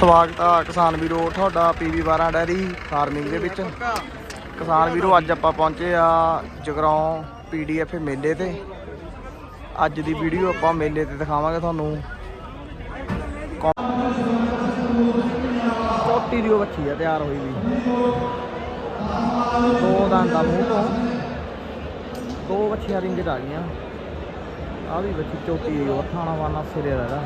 ਸਵਾਗਤ ਆ ਕਿਸਾਨ ਵੀਰੋ, ਤੁਹਾਡਾ ਪੀਵੀ 12 ਡੈਰੀ ਫਾਰਮਿੰਗ ਦੇ ਵਿੱਚ। ਕਿਸਾਨ ਵੀਰੋ, ਅੱਜ ਆਪਾਂ ਪਹੁੰਚੇ ਆ ਜਗਰਾਉਂ ਪੀਡੀਐਫ ਮੇਲੇ ਤੇ। ਅੱਜ ਦੀ ਵੀਡੀਓ ਆਪਾਂ ਮੇਲੇ ਤੇ ਦਿਖਾਵਾਂਗੇ ਤੁਹਾਨੂੰ। ਕੌ- ਚੋਟੀ ਦੀ ਉਹ ਬੱਚੀ ਆ, ਤਿਆਰ ਹੋਈ ਵੀ। ਦੋ ਦੰਦ ਦਾ ਮੂੰਹ ਤੋਂ। ਦੋ ਬੱਚੀਆਂ ਰਿੰਗ 'ਚ ਆ ਗਈਆਂ। ਆ ਵੀ ਬੱਚੀ ਚੋਟੀ ਦੀ ਉਹ ਥਾਣਾ ਵਾਨਾ ਸਿਰੇ ਦਾ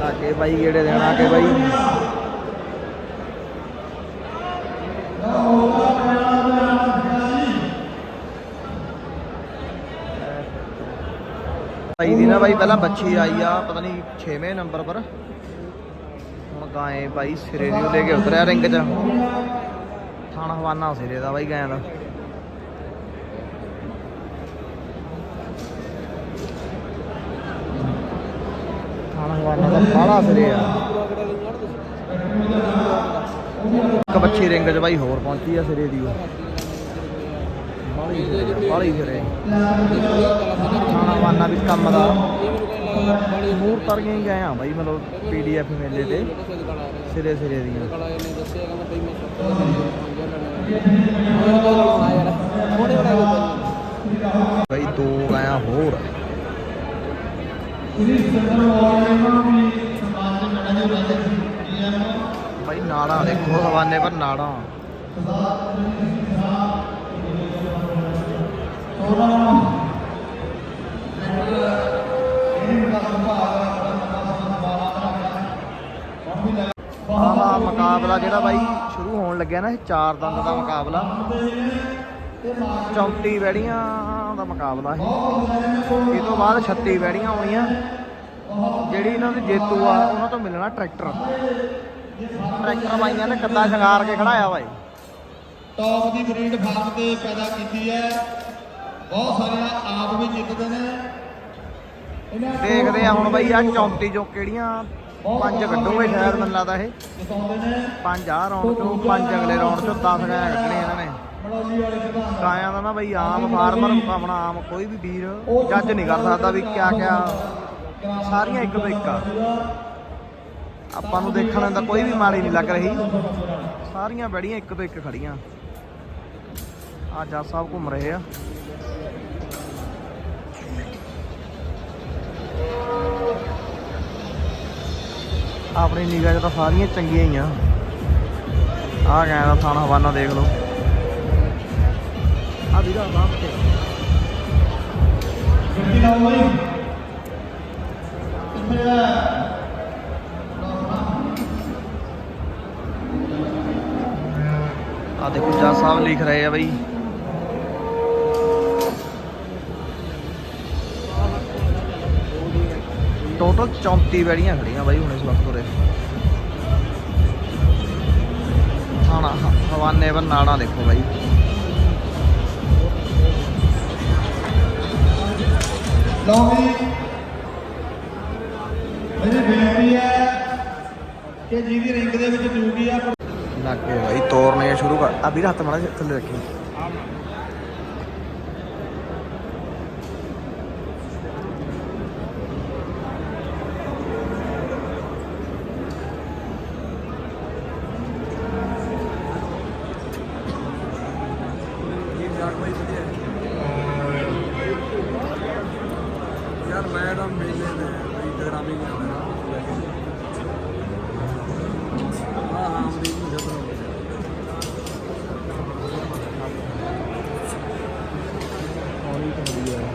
ਲਾਗੇ ਬਾਈ ਗੇੜੇ ਦੇਣਾ ਕਿ ਬਾਈ। ਬਾਈ ਦੀ ਨਾ ਬਾਈ ਪਹਿਲਾਂ ਬੱਚੀ ਆਈ ਆ, ਪਤਾ ਨਹੀਂ 6ਵੇਂ ਨੰਬਰ ਪਰ। ਹੁਣ ਗਾਏ ਬਾਈ ਸਿਰੇ ਦੀ ਲੈ ਕੇ ਉਤਰਿਆ ਰਿੰਗ 'ਚ। ਥਾਣਾ ਹਵਾਨਾ ਸਿਰੇ ਦਾ ਬਾਈ ਗਾਇਆਂ ਦਾ। ਥਾਣਾ ਹਵਾਨਾ ਦਾ ਬਾਹਲਾ ਸਿਰੇ ਆ ਇੱਕ ਬੱਚੀ ਰਿੰਗ 'ਚ ਬਾਈ ਹੋਰ ਪਹੁੰਚੀ ਆ ਸਿਰੇ ਦੀ ਉਹ। ਬਾਹਲੀ ਸਿਰੇ ਖਾਣਾ ਬਾਹਲੀ ਵੀ ਕੰਮ ਦਾ। ਹੋਰ ਤਰ ਗਏ ਹੀ ਗਏ ਆ ਬਾਈ, ਮਤਲਬ ਪੀਡੀਐਫ ਮੇਲੇ ਤੇ। ਸਿਰੇ ਸਿਰੇ ਦੀਆਂ। ਬਾਈ ਦੋ ਗਾਇਆ ਹੋਰ। ਬਾਈ ਨਾੜਾਂ ਦੇਖੋ ਹਵਾਨੇ ਪਰ ਨਾੜਾਂ। ਆਹ ਮੁਕਾਬਲਾ ਜਿਹੜਾ ਬਾਈ ਸ਼ੁਰੂ ਹੋਣ ਲੱਗਿਆ ਨਾ ਇਹ ਚਾਰ ਦੰਦ ਦਾ ਮੁਕਾਬਲਾ। 34 ਵੈੜੀਆਂ ਦਾ ਮੁਕਾਬਲਾ ਹੈ ਇਹ ਤੋਂ ਬਾਅਦ 36 ਵੈੜੀਆਂ ਆਉਣੀਆਂ। ਜਿਹੜੀ ਇਹਨਾਂ ਦੇ ਜੇਤੂ ਆ ਉਹਨਾਂ ਤੋਂ ਮਿਲਣਾ ਟਰੈਕਟਰ। ਟਰੈਕਟਰ ਬਾਈਆਂ ਨੇ ਕੱਦਾ ਸ਼ਿੰਗਾਰ ਕੇ ਖੜਾਇਆ ਵਾ ਟੌਪ ਦੀ ਬਰੀਡ ਫਾਰਮ ਤੇ ਪੈਦਾ ਕੀਤੀ ਹੈ। ਬਹੁਤ ਸਾਰੀਆਂ ਆਪ ਵੀ ਜਿੱਤਦੇ ਨੇ। ਦੇਖਦੇ ਆ ਹੁਣ ਬਾਈ ਆ 34 ਚੋਂ ਕਿਹੜੀਆਂ? ਪੰਜ ਕੱਢੂਗੇ ਸ਼ਾਇਦ ਮੈਨੂੰ ਲੱਗਦਾ ਇਹ। ਪੰਜ ਆ ਰਾਉਂਡ ਚੋਂ ਪੰਜ ਅਗਲੇ ਰਾਉਂਡ ਚੋਂ 10 ਗਾਇਆ ਕੱਢਣੇ ਇਹਨਾਂ ਨੇ। ਮੜੌਲੀ ਵਾਲੇ ਨਾ ਬਈ ਆਮ ਫਾਰਮਰ ਆਪਣਾ ਆਮ ਕੋਈ ਵੀ ਵੀਰ ਜੱਜ ਨਹੀਂ ਕਰ ਸਕਦਾ ਵੀ ਕਿਆ ਕਿਆ ਸਾਰੀਆਂ ਇੱਕ ਤੋਂ ਇੱਕ ਆ। ਆਪਾਂ ਨੂੰ ਦੇਖਣ ਦਾ ਕੋਈ ਵੀ ਮਾੜੀ ਨਹੀਂ ਲੱਗ ਰਹੀ। ਸਾਰੀਆਂ ਬੜੀਆਂ ਇੱਕ ਤੋਂ ਇੱਕ ਖੜੀਆਂ। ਆ ਜੱਜ ਸਾਹਿਬ ਘੁੰਮ ਰਹੇ ਆ। ਆਪਣੀ ਨਿਗਾਹ 'ਚ ਤਾਂ ਸਾਰੀਆਂ ਚੰਗੀਆਂ ਹੀ ਆ। ਆ ਗਿਆ ਦਾ ਥਾਣਾ ਹਵਾਨਾ, ਦੇਖ ਲਓ। ਆ ਵੀਰਾ ਬਾਪ ਤੇ। ਗੱਡੀ ਲਾਓ ਬਾਈ ਇੱਥੇ ਆ ਆ ਦੇਖੋ ਜੱਜ ਸਾਹਿਬ ਲਿਖ ਰਹੇ ਆ ਬਈ। ਟੋਟਲ 34 ਵੈੜੀਆਂ ਖੜੀਆਂ ਬਾਈ ਹੁਣ ਇਸ ਵਕਤ ਉਰੇ। ਹਾਣਾ ਹਵਾਨੇ ਦੇਖੋ ਬਾਈ। ਲਓ ਵੀ ਮੇਰੀ ਬੇਨਤੀ ਹੈ ਕਿ ਜਿਹਦੀ ਰਿੰਗ ਦੇ ਵਿੱਚ ਡਿਊਟੀ ਆ ਲੱਗੇ ਬਾਈ ਤੋੜਨੇ ਸ਼ੁਰੂ ਕਰ ਆ ਵੀਰ, ਹੱਥ ਮਾੜਾ ਜਿਹਾ ਥੱਲੇ ਰੱਖੀ ਯਾਰ ਮੈਡਮ ਮੇਲੇ ਨੇ ਇੰਸਟਾਗ੍ਰਾਮਿੰਗ ਕਰਦਾ ਹਾਂ ਹਾਂ ਅਮਰੀਕ ਨੂੰ ਜਦੋਂ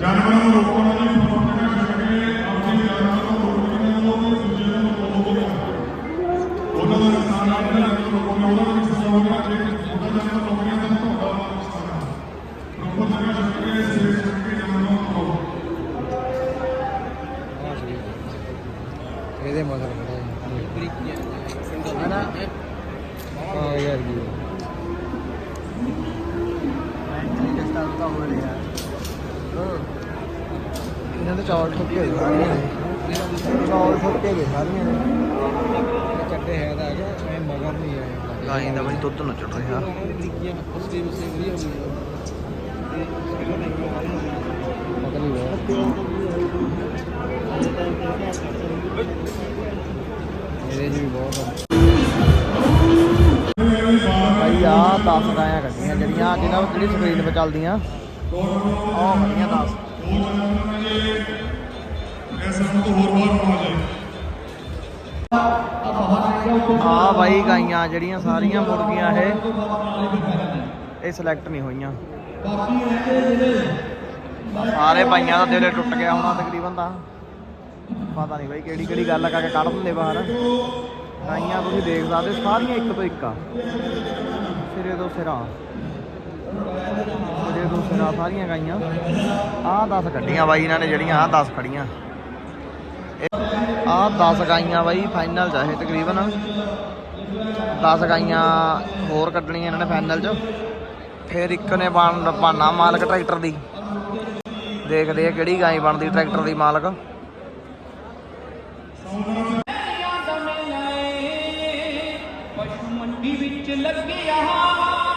ਜਾਨਵਰਾਂ ਨੂੰ ਰੋਕਣ ਵਾਲੀ ਪ੍ਰਵਰਤਕਾਂ ਛੱਡ ਕੇ ਆਪਣੇ ਜਾਨਵਰਾਂ ਨੂੰ ਰੋਕਣ ਨੂੰ ਉਹ ਦੂਜੇ ਨੂੰ ਰੋਕੋਗੇ ਉਹਨਾਂ ਦਾ ਨੁਕਸਾਨ ਆਪਣੇ ਜਾਨਵਰਾਂ ਨੂੰ ਰੋਕੋਗੇ ਉਹਨਾਂ ਨੂੰ ਨੁਕਸਾਨ ਹੋਵੇਗਾ ਜੇ ਉਹਦਾ ਜਾਨਵਰ ਰੋਕਣੀਆਂ ਤਾਂ ਤੁਹਾਡਾ ਨੁਕਸਾਨ ਹੈ ਇਹਦੇ ਮਗਰ ਖੜਾ ਹੈ। ਹਾਂ ਯਾਰ ਕੀ ਇਹਨਾਂ ਦੇ ਚੌਲ ਠੁੱਕੇ ਹੋਏ ਸਾਰੀਆਂ ਨੇ ਚੌਲ ਠੁੱਕੇ ਗਏ ਸਾਰੀਆਂ ਨੇ ਕੱਟੇ ਹੈ ਦਾ ਗਿਆ ਮੈਂ ਮਗਰ ਨਹੀਂ ਆਇਆ ਗਾਈ ਦਾ ਬਈ ਦੁੱਧ ਨੱਚੜ ਰਿਹਾ ਬਰੀਕੀਆਂ ਉਸਦੀ ਉਸੇ ਵਧੀਆ ਹੋ ਗਈ ਪਤਾ ਨਹੀਂ ਇਹਦੇ ਜੀ ਬਹੁਤ ਆ ਭਾਈ ਆ 10 ਗਾਇਆਂ ਕੱਢੀਆਂ ਜਿਹੜੀਆਂ ਜਿਹਨਾਂ ਜਿਹੜੀ ਸਕਰੀਨ 'ਤੇ ਚੱਲਦੀਆਂ ਆਹ ਕੱਢੀਆਂ 10 ਆ ਬਾਈ ਗਾਈਆਂ ਜਿਹੜੀਆਂ ਸਾਰੀਆਂ ਮੁਰਗੀਆਂ ਇਹ। ਇਹ ਸਿਲੈਕਟ ਨਹੀਂ ਹੋਈਆਂ। ਸਾਰੇ ਬਾਈਆਂ ਦਾ ਦਿਲੇ ਟੁੱਟ ਗਿਆ ਹੋਣਾ ਤਕਰੀਬਨ ਤਾਂ। ਪਤਾ ਨਹੀਂ ਬਾਈ ਕਿਹੜੀ ਕਿਹੜੀ ਗੱਲ ਕਰਕੇ ਕੱਢ ਦਿੰਦੇ ਬਾਹਰ। ਗਾਈਆਂ ਤੁਸੀਂ ਦੇਖ ਸਕਦੇ ਸਾਰੀਆਂ ਇੱਕ ਤੋਂ ਇੱਕ ਆ। ਸਿਰੇ ਤੋਂ ਸਿਰਾ। ਸਿਰੇ ਤੋਂ ਸਿਰਾ ਸਾਰੀਆਂ ਗਾਈਆਂ। ਆਹ 10 ਕੱਢੀਆਂ ਬਾਈ ਇਹਨਾਂ ਨੇ ਜਿਹੜੀਆਂ, ਆਹ 10 ਖੜੀਆਂ। ਆਹ 10 ਗਾਈਆਂ ਬਾਈ ਫਾਈਨਲ ਚ ਆ ਇਹ ਤਕਰੀਬਨ। 10 ਗਾਈਆਂ ਹੋਰ ਕੱਢਣੀਆਂ ਇਹਨਾਂ ਨੇ ਫਾਈਨਲ ਚ। ਫਿਰ ਇੱਕ ਨੇ ਬਣ ਬਾਨਾ ਮਾਲਕ ਟਰੈਕਟਰ ਦੀ। ਦੇਖਦੇ ਆ ਕਿਹੜੀ ਗਾਈ ਬਣਦੀ ਟਰੈਕਟਰ ਦੀ ਮਾਲਕ।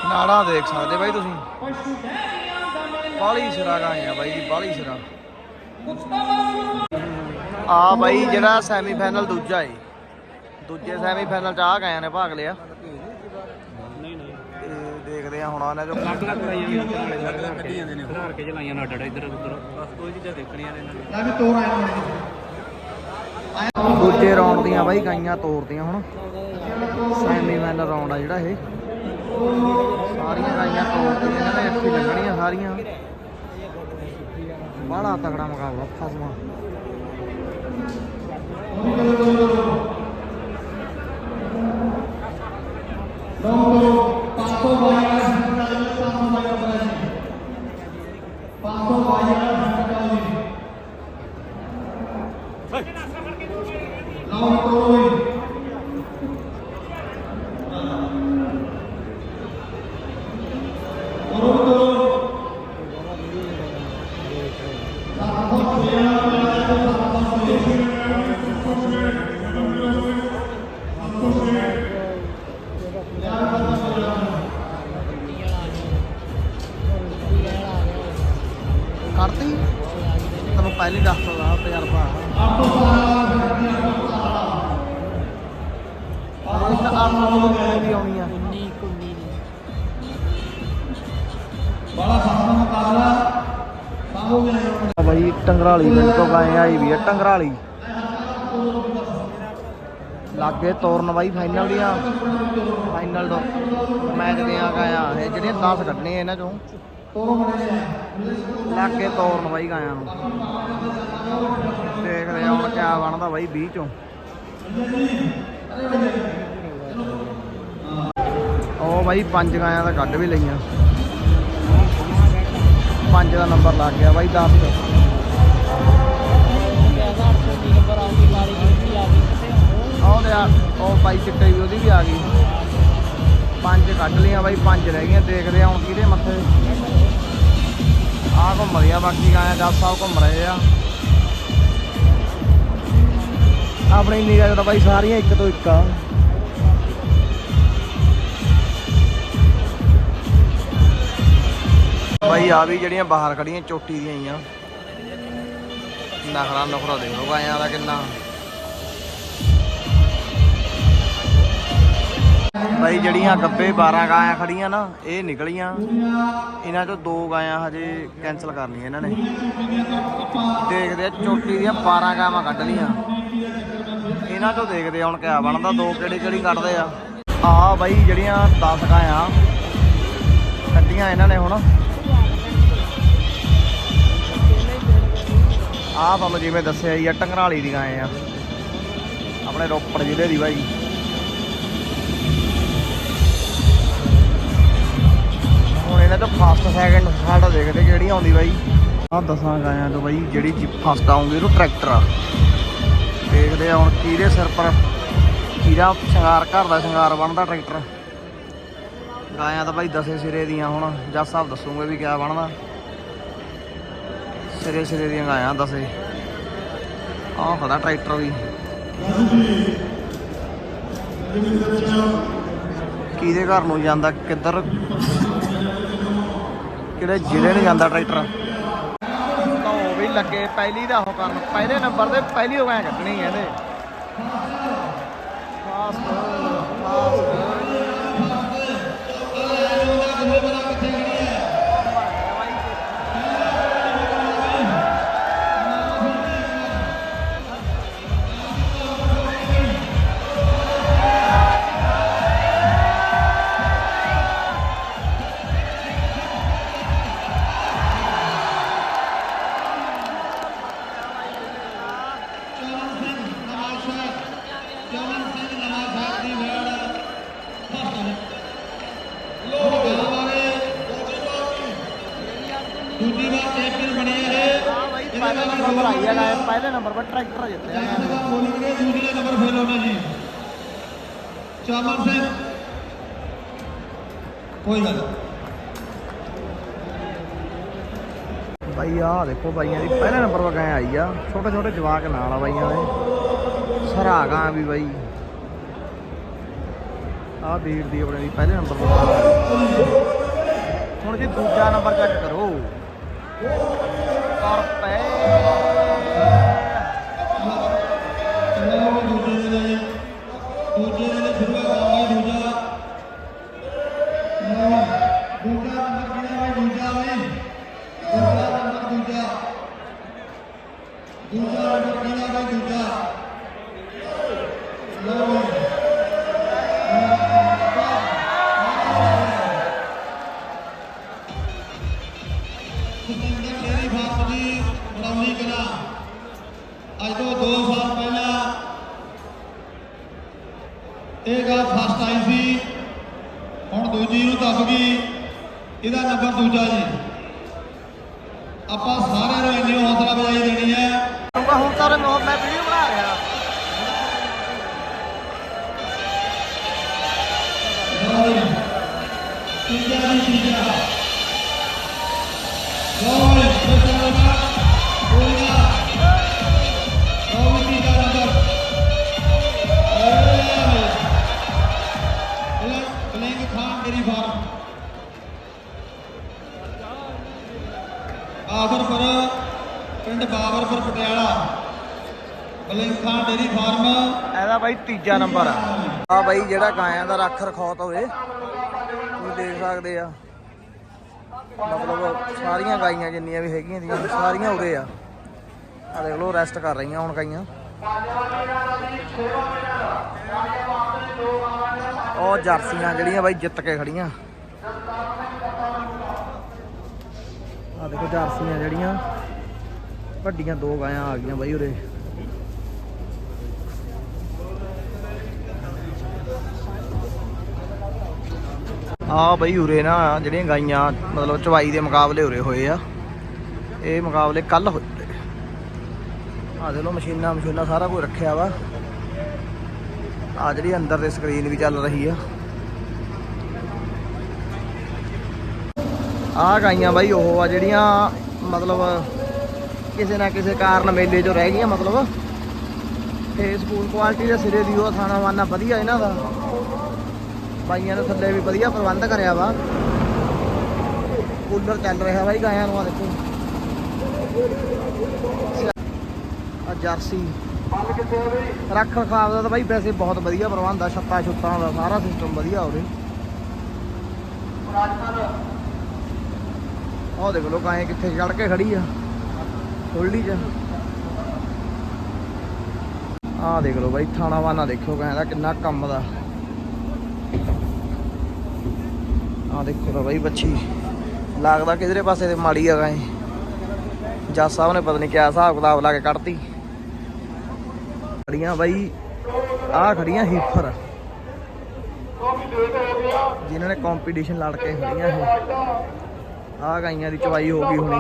ਨਾੜਾ ਦੇਖ ਸਕਦੇ ਬਾਈ ਤੁਸੀਂ। ਬਾਲੀ ਸਿਰਾ ਗਾਈਆਂ ਬਾਈ ਜੀ ਬਾਲੀ ਸਿਰਾ। ਆ ਬਾਈ ਜਿਹੜਾ ਸੈਮੀ ਫਾਈਨਲ ਦੂਜਾ ਏ। ਦੂਜੇ ਸੈਮੀ ਫਾਈਨਲ ਚ ਆ ਗਾਇਆਂ ਨੇ ਭਾਗ ਲਿਆ। ਹੁਣ ਉਹਨਾਂ ਚੋਂ। ਲੱਗ ਲੱਗ ਲਾਈਆਂ ਨੇ ਲੱਗ ਲੱਗ ਕੱਢੀ ਜਾਂਦੇ ਨੇ ਖੜਾਰ ਕੇ ਚਲਾਈਆਂ ਨਾ ਡੜਾ ਇੱਧਰ ਉੱਧਰ। ਬਸ ਕੋਈ ਚੀਜ਼ਾਂ ਦੇਖਣੀਆਂ ਨੇ ਇਹਨਾਂ ਨੇ ਲੈ ਵੀ ਤੋਰ ਆਇਆ ਦੂਜੇ ਰਾਉਂਡ ਦੀਆਂ ਬਾਈ ਗਾਈਆਂ ਤੋਰਦੀਆਂ ਹੁਣ। ਸੈਮੀ ਫਾਈਨਲ ਰਾਉਂਡ ਆ ਜਿਹੜਾ ਇਹ। ਸਾਰੀਆਂ ਗਾਈਆਂ ਤੋਰਦੀਆਂ ਇਹਨਾਂ ਨੇ ਇੱਥੇ ਲੱਗਣੀਆਂ ਸਾਰੀਆਂ। ਬੜਾ ਤਗੜਾ ਮੁਕਾਬਲਾ ਫਸਵਾ ਕਰਤੀ ਤੈਨੂੰ ਪਹਿਲੇ ਦੱਸ ਤਾ ਤਜਰਬਾ। ਇੱਕ ਆਰਮੋ ਦੀ ਆਉਣੀ ਆ। ਬੜਾ ਸਖਤ ਮੁਕਾਬਲਾ ਸਾਹਮਣੇ ਆ ਬਾਈ ਟੰਗਰਾਲੀ ਪਿੰਡ ਤੋਂ ਗਾਏ ਆਈ ਵੀ ਆ ਟੰਗਰਾਲੀ। ਲਾਗੇ ਤੋਰਨ ਬਾਈ ਫਾਈਨਲ ਦੀਆਂ। ਫਾਈਨਲ ਦੋ ਮੈਚ ਦੀਆਂ ਗਾਇਆ ਇਹ ਜਿਹੜੀਆਂ 10 ਕੱਢਣੇ ਇਹਨਾਂ ਚੋਂ। ਲਾਗੇ ਤੋਰਨ ਬਾਈ ਗਾਇਆਂ ਨੂੰ। ਦੇਖਦੇ ਆ ਹੁਣ ਕਿਆ ਬਣਦਾ ਬਾਈ 20 ਚੋਂ। ਉਹ ਬਾਈ ਪੰਜ ਗਾਇਆਂ ਦਾ ਕੱਢ ਵੀ ਲਈਆਂ। ਪੰਜ ਦਾ ਨੰਬਰ ਲੱਗ ਗਿਆ ਬਾਈ 10 ਉਹ ਤੇ ਉਹ ਬਾਈ ਚਿੱਟੇ ਵੀ ਉਹਦੀ ਵੀ ਆ ਗਈ। ਪੰਜ ਕੱਢ ਲਈਆਂ ਬਾਈ, ਪੰਜ ਰਹਿ ਗਈਆਂ। ਦੇਖਦੇ ਆ ਹੁਣ ਕਿਹਦੇ ਮੱਥੇ ਆ ਘੁੰਮ ਰਹੀਆਂ ਬਾਕੀ ਗਾਇਆ ਜੱਜ ਸਾਹਿਬ ਘੁੰਮ ਰਹੇ ਆ। ਆਪਣੀ ਨਿਗਾਹ ਤਾਂ ਬਾਈ ਸਾਰੀਆਂ ਇੱਕ ਤੋਂ ਇੱਕ ਆ। ਬਾਈ ਆ ਵੀ ਜਿਹੜੀਆਂ ਬਾਹਰ ਖੜੀਆਂ ਚੋਟੀ ਦੀਆਂ ਹੀ ਨਖਰਾ ਨਖਰਾ ਦੇਖੋ ਗਾਇਆਂ ਦਾ ਕਿੰਨਾ। ਬਾਈ ਜਿਹੜੀਆਂ ਗੱਬੇ 12 ਗਾਇਆਂ ਖੜੀਆਂ ਨਾ, ਇਹ ਨਿਕਲੀਆਂ। ਇਹਨਾਂ ਚੋਂ ਦੋ ਗਾਇਆਂ ਹਜੇ ਕੈਨਸਲ ਕਰਨੀਆਂ ਇਹਨਾਂ ਨੇ। ਦੇਖਦੇ ਆ ਚੋਟੀ ਦੀਆਂ 12 ਗਾਵਾਂ ਕੱਢ ਲੀਆਂ ਇਹਨਾਂ ਚੋਂ ਦੇਖਦੇ ਆ ਹੁਣ ਕਿਆ ਬਣਦਾ, ਦੋ ਕਿਹੜੀ ਕਿਹੜੀ ਕੱਢਦੇ ਆ। ਆ ਬਾਈ ਜਿਹੜੀਆਂ 10 ਗਾਇਆਂ ਕੱਢੀਆਂ ਇਹਨਾਂ ਨੇ ਹੁਣ। ਆਹ ਤੁਹਾਨੂੰ ਜਿਵੇਂ ਦੱਸਿਆ ਜੀ ਆ ਟੰਗਰਾਲੀ ਦੀ ਗਾਏ ਆ। ਆਪਣੇ ਰੋਪੜ ਜ਼ਿਲ੍ਹੇ ਦੀ ਬਾਈ। ਇਹਨਾਂ ਤੋਂ ਫਸਟ ਸੈਕਿੰਡ ਸਾਡਾ ਦੇਖਦੇ ਕਿਹੜੀ ਆਉਂਦੀ ਬਾਈ। ਆਹ ਦਸਾਂ ਗਾਇਆਂ ਤੋਂ ਬਾਈ, ਜਿਹੜੀ ਫਸਟ ਆਉਂਗੀ ਉਹਨੂੰ ਟਰੈਕਟਰ ਆ। ਦੇਖਦੇ ਆ ਹੁਣ ਕਿਹਦੇ ਸਿਰ ਪਰ, ਕਿਹਦਾ ਸ਼ਿੰਗਾਰ ਘਰ ਦਾ ਸ਼ਿੰਗਾਰ ਬਣਦਾ ਟਰੈਕਟਰ ਗਾਇਆਂ ਤਾਂ ਬਾਈ ਦਸੇ ਸਿਰੇ ਦੀਆਂ ਹੁਣ, ਜੱਜ ਸਾਹਿਬ ਦੱਸੂਗੇ ਵੀ ਕਿਆ ਬਣਦਾ। ਸਿਰੇ ਸਿਰੇ ਦੀਆਂ ਗਾਇਆਂ ਦਸੇ। ਆਹ ਖੜਾ ਟਰੈਕਟਰ ਵੀ। ਕਿਹਦੇ ਘਰ ਨੂੰ ਜਾਂਦਾ, ਕਿੱਧਰ ਕਿਹੜੇ ਜ਼ਿਲ੍ਹੇ ਨੂੰ ਜਾਂਦਾ ਟਰੈਕਟਰ? ਤਾਂ ਵੀ ਲੱਗੇ, ਪਹਿਲੀ ਦਾ ਉਹ ਕਰਨ। ਪਹਿਲੇ ਨੰਬਰ ਤੇ ਪਹਿਲੀ ਉਹ ਐ ਕੱਢਣੀ ਕਹਿੰਦੇ ਫਾਸਟ ਫਾਸਟ। ਨੰਬਰ ਪਰ ਆਈ ਹੈ ਪਹਿਲੇ ਨੰਬਰ ਪਰ ਟਰੈਕਟਰ ਜਿੱਤਿਆ। ਨੰਬਰ ਬੋਲਣਗੇ ਦੂਜੇ ਨੰਬਰ ਫੇਲ ਹੋਣਾ ਜੀ ਚਮਨ ਦੇਖੋ ਬਾਈਆਂ ਦੀ, ਪਹਿਲੇ ਨੰਬਰ ਪਰ ਗਏ ਆਈ ਆ। ਛੋਟੇ ਛੋਟੇ ਜਵਾਕ ਨਾਲ ਆ ਬਾਈਆਂ ਦੇ। ਸਰਾਗਾ ਵੀ ਬਾਈ। ਆਹ ਵੀਰ ਦੀ ਆਪਣੇ ਦੀ ਪਹਿਲੇ ਨੰਬਰ ਪਰ ਹੁਣ ਜੀ ਦੂਜਾ ਨੰਬਰ ਚੈੱਕ ਕਰੋ। ਕਰ ਪੈ ਇਹ ਗੱਲ ਫਸਟ ਆਈ ਸੀ, ਹੁਣ ਦੂਜੀ ਨੂੰ ਦੱਸ ਗਈ, ਇਹਦਾ ਨੰਬਰ ਦੂਜਾ ਜੀ। ਆਪਾਂ ਸਾਰਿਆਂ ਨੂੰ ਇੰਨੀ ਹੌਸਲਾ ਬਜਾਈ ਦੇਣੀ ਹੈ ਹੁਣ ਹੁਣ ਮੈਂ ਵੀਡੀਓ ਬਣਾ ਰਿਹਾ। ਤੀਜਾ ਜੀ ਤੀਜਾ ਲਓ ਜੀ, ਦੂਜਾ ਨੰਬਰ ਦੂਜਾ ਨੰਬਰ ਇਹ ਕਲਿੰਗ ਖਾਨ ਡੇਰੀ ਫਾਰਮ ਆਖਰਪੁਰ ਪਿੰਡ ਬਾਬਰਪੁਰ ਪਟਿਆਲਾ। Dairy farm. ਇਹਦਾ ਬਾਈ ਤੀਜਾ ਨੰਬਰ ਆ। ਆ ਬਾਈ ਜਿਹੜਾ ਗਾਇਆਂ ਦਾ ਰੱਖ ਰਖੌਤ ਹੋਵੇ ਤੁਸੀਂ ਦੇਖ ਸਕਦੇ ਆ। ਮਤਲਬ ਸਾਰੀਆਂ ਗਾਈਆਂ ਜਿੰਨੀਆਂ ਵੀ ਹੈਗੀਆਂ ਦੀਆਂ ਸਾਰੀਆਂ ਉਰੇ ਆ। ਆ ਦੇਖ ਲਓ ਰੈਸਟ ਕਰ ਰਹੀਆਂ ਹੁਣ ਗਾਈਆਂ। ਉਹ ਜਰਸੀਆਂ ਜਿਹੜੀਆਂ ਬਾਈ ਜਿੱਤ ਕੇ ਖੜੀਆਂ। ਆ ਦੇਖੋ ਜਰਸੀਆਂ ਜਿਹੜੀਆਂ ਵੱਡੀਆਂ ਦੋ ਗਾਇਆਂ ਆ ਗਈਆਂ ਬਾਈ ਉਰੇ। ਆ ਬਈ ਉਰੇ ਨਾ ਜਿਹੜੀਆਂ ਗਾਈਆਂ, ਮਤਲਬ ਚਵਾਈ ਦੇ ਮੁਕਾਬਲੇ ਉਰੇ ਹੋਏ ਆ। ਇਹ ਮੁਕਾਬਲੇ ਕੱਲ ਹੋਏ ਆ ਦੇ ਲੋ ਮਸ਼ੀਨਾਂ ਮਸ਼ੀਨਾਂ ਸਾਰਾ ਕੁਝ ਰੱਖਿਆ ਵਾ। ਆ ਜਿਹੜੀ ਅੰਦਰ ਦੇ ਸਕਰੀਨ ਵੀ ਚੱਲ ਰਹੀ ਆ। ਆ ਗਾਈਆਂ ਬਾਈ ਉਹ ਆ ਜਿਹੜੀਆਂ, ਮਤਲਬ ਕਿਸੇ ਨਾ ਕਿਸੇ ਕਾਰਨ ਮੇਲੇ 'ਚੋਂ ਰਹਿ ਗਈਆਂ, ਮਤਲਬ। ਤੇ ਸਕੂਲ ਕੁਆਲਿਟੀ ਦੇ ਸਿਰੇ ਦੀ ਉਹ ਥਾਣਾ ਵਾਨਾ ਵਧੀਆ ਇਹਨਾਂ ਦਾ। ਬਾਈਆਂ ਦੇ ਥੱਲੇ ਵੀ ਵਧੀਆ ਪ੍ਰਬੰਧ ਕਰਿਆ ਵਾ। ਕੂਲਰ ਚੱਲ ਰਿਹਾ ਬਾਈ ਗਾਇਆਂ ਨੂੰ ਆ ਦੇਖੋ। ਆ ਜਰਸੀ। ਰੱਖ ਰਖਾਵ ਦਾ ਤਾਂ ਬਾਈ ਵੈਸੇ ਬਹੁਤ ਵਧੀਆ ਪ੍ਰਬੰਧ ਆ, ਛੱਤਾਂ ਛੁੱਤਾਂ ਦਾ ਸਾਰਾ ਸਿਸਟਮ ਵਧੀਆ ਹੋਵੇ ਉਹ ਦੇਖ ਲੋ ਗਾਏ ਕਿੱਥੇ ਚੜ ਕੇ ਖੜੀ ਆ ਖੁੱਲ੍ਹੀ ਚ। ਆਹ ਦੇਖ ਲੋ ਬਾਈ, ਥਾਣਾ ਵਾਨਾ ਦੇਖੋ ਕਹਿੰਦਾ ਕਿੰਨਾ ਕੰਮ ਦਾ। ਆ ਦੇਖੋ ਤਾਂ ਬਾਈ ਬੱਚੀ। ਲੱਗਦਾ ਕਿਧਰੇ ਪਾਸੇ ਤੇ ਮਾੜੀ ਆ ਗਾਏ ਜੱਜ ਸਾਹਿਬ ਨੇ ਪਤਾ ਨਹੀਂ ਕਿਆ ਹਿਸਾਬ ਕਿਤਾਬ ਲਾ ਕੇ ਕੱਢਤੀ। ਖੜੀਆਂ ਬਾਈ ਆ ਖੜੀਆਂ ਹੀਫਰ। ਜਿਨ੍ਹਾਂ ਨੇ ਕੰਪੀਟੀਸ਼ਨ ਲੜ ਕੇ ਖੜੀਆਂ ਇਹ। ਆ ਗਾਈਆਂ ਦੀ ਚਵਾਈ ਹੋ ਗਈ ਹੁਣੀ।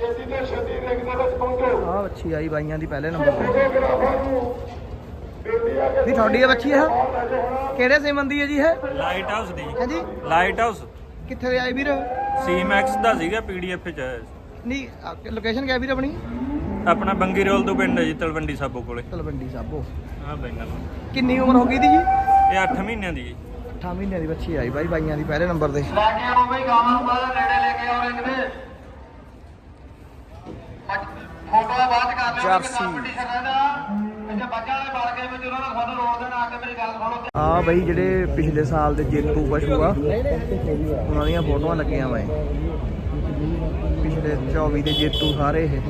ਛੇਤੀ ਤੇ ਛੇਤੀ ਰਿੰਗ ਦੇ ਵਿੱਚ ਪਹੁੰਚੋ। ਆ ਬੱਚੀ ਆਈ ਬਾਈਆਂ ਦੀ ਪਹਿਲੇ ਨੰਬਰ ਤੇ। ਫੋਟੋਗ੍ਰਾਫਰ ਨੂੰ ਬੇਨਤੀ ਹੈ ਕਿ ਵੀ ਤੁਹਾਡੀ ਇਹ ਬੱਚੀ ਹੈ? ਕਿਹੜੇ ਸਿਮੰਦੀ ਹੈ ਜੀ ਇਹ? ਲਾਈਟ ਹਾਊਸ ਦੀ। ਹਾਂਜੀ? ਲਾਈਟ ਹਾਊਸ ਕਿੱਥੇ ਦੇ ਆਏ ਵੀਰ? ਸੀਮੈਕਸ ਦਾ ਸੀਗਾ ਪੀਡੀਐਫ ਚ ਨਹੀਂ ਲੋਕੇਸ਼ਨ ਕਿਆ ਵੀਰ ਆਪਣੀ? ਆਪਣਾ ਬੰਗੀ ਰੋਲ ਤੋਂ ਪਿੰਡ ਹੈ ਜੀ ਤਲਵੰਡੀ ਸਾਬੋ ਕੋਲੇ। ਤਲਵੰਡੀ ਸਾਬੋ। ਆ ਬੈਂਗਲ। ਕਿੰਨੀ ਉਮਰ ਹੋ ਗਈ ਦੀ ਜੀ? ਇਹ 8 ਮਹੀਨਿਆਂ ਦੀ ਜੀ। 8 ਮਹੀਨਿਆਂ ਦੀ ਬੱਚੀ ਆਈ ਬਾਈ ਬਾਈਆਂ ਦੀ ਪਹਿਲੇ ਨੰਬਰ ਤੇ। ਲੈ ਕੇ ਆਓ ਬਈ ਗਾਵਾਂ ਨੂੰ ਬਾਹਰ ਨੇੜੇ ਲੈ ਕੇ ਆਓ ਰਿੰਗ ਦੇ ਫੋਟੋ ਬਾਅਦ ਚ ਕਰ ਲਿਓ ਜਰਸੀ। ਕੰਪੀਟੀਸ਼ਨ ਰਹਿੰਦਾ ਅੱਛਾ ਬੱਚਾ ਵਾਲੇ ਬਾਲ ਕੇ ਵਿੱਚ ਉਹਨਾਂ ਨੂੰ ਤੁਹਾਨੂੰ ਰੋਕ ਦੇਣਾ ਆ ਕੇ ਮੇਰੀ ਗੱਲ ਸੁਣੋ ਆ ਬਈ ਜਿਹੜੇ ਪਿਛਲੇ ਸਾਲ ਦੇ ਜੇਤੂ ਪਸ਼ੂ ਆ ਉਹਨਾਂ ਦੀਆਂ ਫੋਟੋਆਂ ਲੱਗੀਆਂ ਵਾ। ਪਿਛਲੇ 24 ਦੇ ਜੇਤੂ ਸਾਰੇ ਇਹ